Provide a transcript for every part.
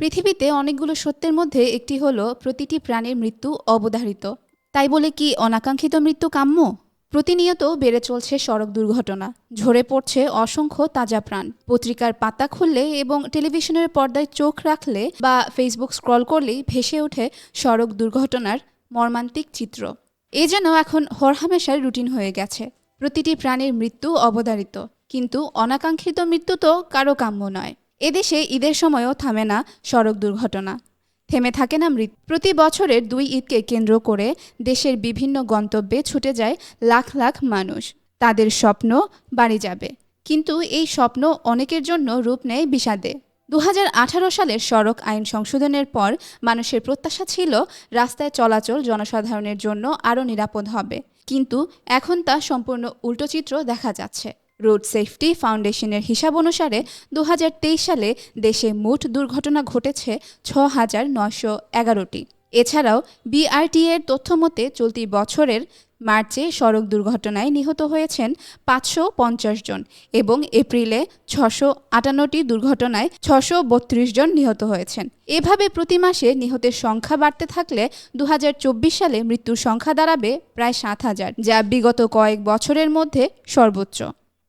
পৃথিবীতে অনেকগুলো সত্যের মধ্যে একটি হলো, প্রতিটি প্রাণীর মৃত্যু অবধারিত। তাই বলে কি অনাকাঙ্ক্ষিত মৃত্যু কাম্য? প্রতিনিয়ত বেড়ে চলছে সড়ক দুর্ঘটনা। ঝরে পড়ছে অসংখ্য তাজা প্রাণ। পত্রিকার পাতা খুললে এবং টেলিভিশনের পর্দায় চোখ রাখলে বা ফেসবুক স্ক্রল করলেই ভেসে ওঠে সড়ক দুর্ঘটনার মর্মান্তিক চিত্র। এ যেন এখন হরহামেশার রুটিন হয়ে গেছে। প্রতিটি প্রাণীর মৃত্যু অবধারিত। কিন্তু অনাকাঙ্ক্ষিত মৃত্যু তো কারও কাম্য নয়। এদেশে ঈদের সময়ও থামে না সড়ক দুর্ঘটনা। থেমে থাকে না মৃত্যু। প্রতি বছরের দুই ঈদকে কেন্দ্র করে দেশের বিভিন্ন গন্তব্যে ছুটে যায় লাখ লাখ মানুষ। তাদের স্বপ্ন বাড়ি যাবে। কিন্তু এই স্বপ্ন অনেকের জন্য রূপ নেয় বিষাদে। দু হাজার আঠারো সালের সড়ক আইন সংশোধনের পর মানুষের প্রত্যাশা ছিল রাস্তায় চলাচল জনসাধারণের জন্য আরও নিরাপদ হবে। কিন্তু এখন তা সম্পূর্ণ উল্টো চিত্র দেখা যাচ্ছে। রোড সেফটি ফাউন্ডেশনের হিসাব অনুসারে দু হাজার তেইশ সালে দেশে মোট দুর্ঘটনা ঘটেছে ছ হাজার নশো এগারোটি। এছাড়াও বিআরটি এর তথ্য মতে চলতি বছরের মার্চে সড়ক দুর্ঘটনায় নিহত হয়েছেন পাঁচশো পঞ্চাশ জন এবং এপ্রিলে ছশো আটান্নটি দুর্ঘটনায় ছশো বত্রিশ জন নিহত হয়েছেন। এভাবে প্রতি মাসে নিহতের সংখ্যা বাড়তে থাকলে দু হাজার চব্বিশ সালে মৃত্যুর সংখ্যা দাঁড়াবে প্রায় সাত হাজার, যা বিগত কয়েক বছরের মধ্যে সর্বোচ্চ।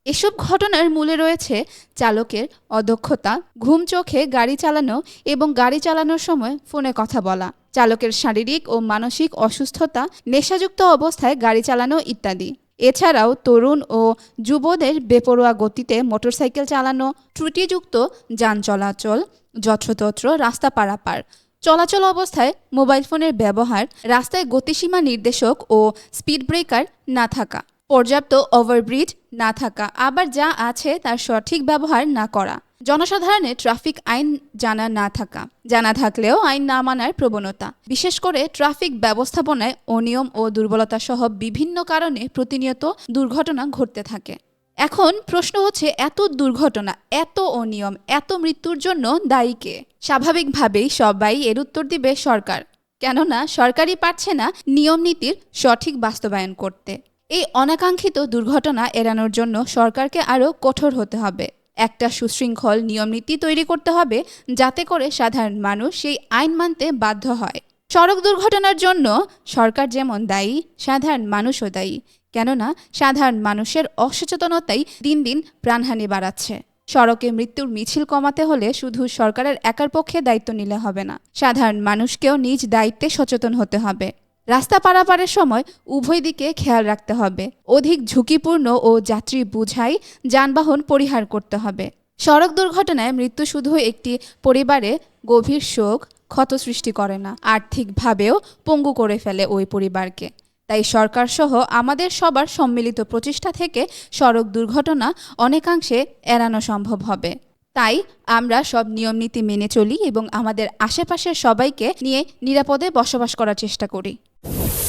এসব ঘটনার মূলে রয়েছে চালকের অদক্ষতা, ঘুম চোখে গাড়ি চালানো এবং গাড়ি চালানোর সময় ফোনে কথা বলা, চালকের শারীরিক ও মানসিক অসুস্থতা, নেশাযুক্ত অবস্থায় গাড়ি চালানো ইত্যাদি। এছাড়াও তরুণ ও যুবদের বেপরোয়া গতিতে মোটরসাইকেল চালানো, ত্রুটিযুক্ত যান চলাচল, যত্রতত্র রাস্তা পারাপার, চলাচল অবস্থায় মোবাইল ফোনের ব্যবহার, রাস্তায় গতিসীমা নির্দেশক ও স্পিড ব্রেকার না থাকা। পর্যাপ্ত ওভারব্রিজ না থাকা, আবার যা আছে তার সঠিক ব্যবহার না করা। জনসাধারণের ট্রাফিক আইন জানা না থাকা, জানা থাকলেও আইন না মানার প্রবণতা। বিশেষ করে ট্রাফিক ব্যবস্থাপনায় অনিয়ম ও দুর্বলতা সহ বিভিন্ন কারণে প্রতিনিয়ত দুর্ঘটনা ঘটতে থাকে। এখন প্রশ্ন হচ্ছে, এত দুর্ঘটনা, এত অনিয়ম, এত মৃত্যুর জন্য দায়ী কে? স্বাভাবিকভাবেই সবাই এর উত্তর দিবে সরকার। কেননা সরকারই পারছে না নিয়ম নীতির সঠিক বাস্তবায়ন করতে। এই অনাকাঙ্ক্ষিত দুর্ঘটনা এড়ানোর জন্য সরকারকে আরও কঠোর হতে হবে। একটা সুশৃঙ্খল নিয়মনীতি তৈরি করতে হবে যাতে করে সাধারণ মানুষ সেই আইন মানতে বাধ্য হয়। সড়ক দুর্ঘটনার জন্য সরকার যেমন দায়ী, সাধারণ মানুষও দায়ী। কেননা সাধারণ মানুষের অসচেতনতাই দিন দিন প্রাণহানি বাড়াচ্ছে। সড়কে মৃত্যুর মিছিল কমাতে হলে শুধু সরকারের একার পক্ষে দায়িত্ব নিলে হবে না। সাধারণ মানুষকেও নিজ দায়িত্বে সচেতন হতে হবে। রাস্তা পারাপারের সময় উভয় দিকে খেয়াল রাখতে হবে। অধিক ঝুঁকিপূর্ণ ও যাত্রী বুঝাই যানবাহন পরিহার করতে হবে। সড়ক দুর্ঘটনায় মৃত্যু শুধু একটি পরিবারে গভীর শোক, ক্ষত সৃষ্টি করে না, আর্থিকভাবেও পঙ্গু করে ফেলে ওই পরিবারকে। তাই সরকার সহ আমাদের সবার সম্মিলিত প্রচেষ্টা থেকে সড়ক দুর্ঘটনা অনেকাংশে এড়ানো সম্ভব হবে। তাই আমরা সব নিয়মনীতি মেনে চলি এবং আমাদের আশেপাশের সবাইকে নিয়ে নিরাপদে বসবাস করার চেষ্টা করি। you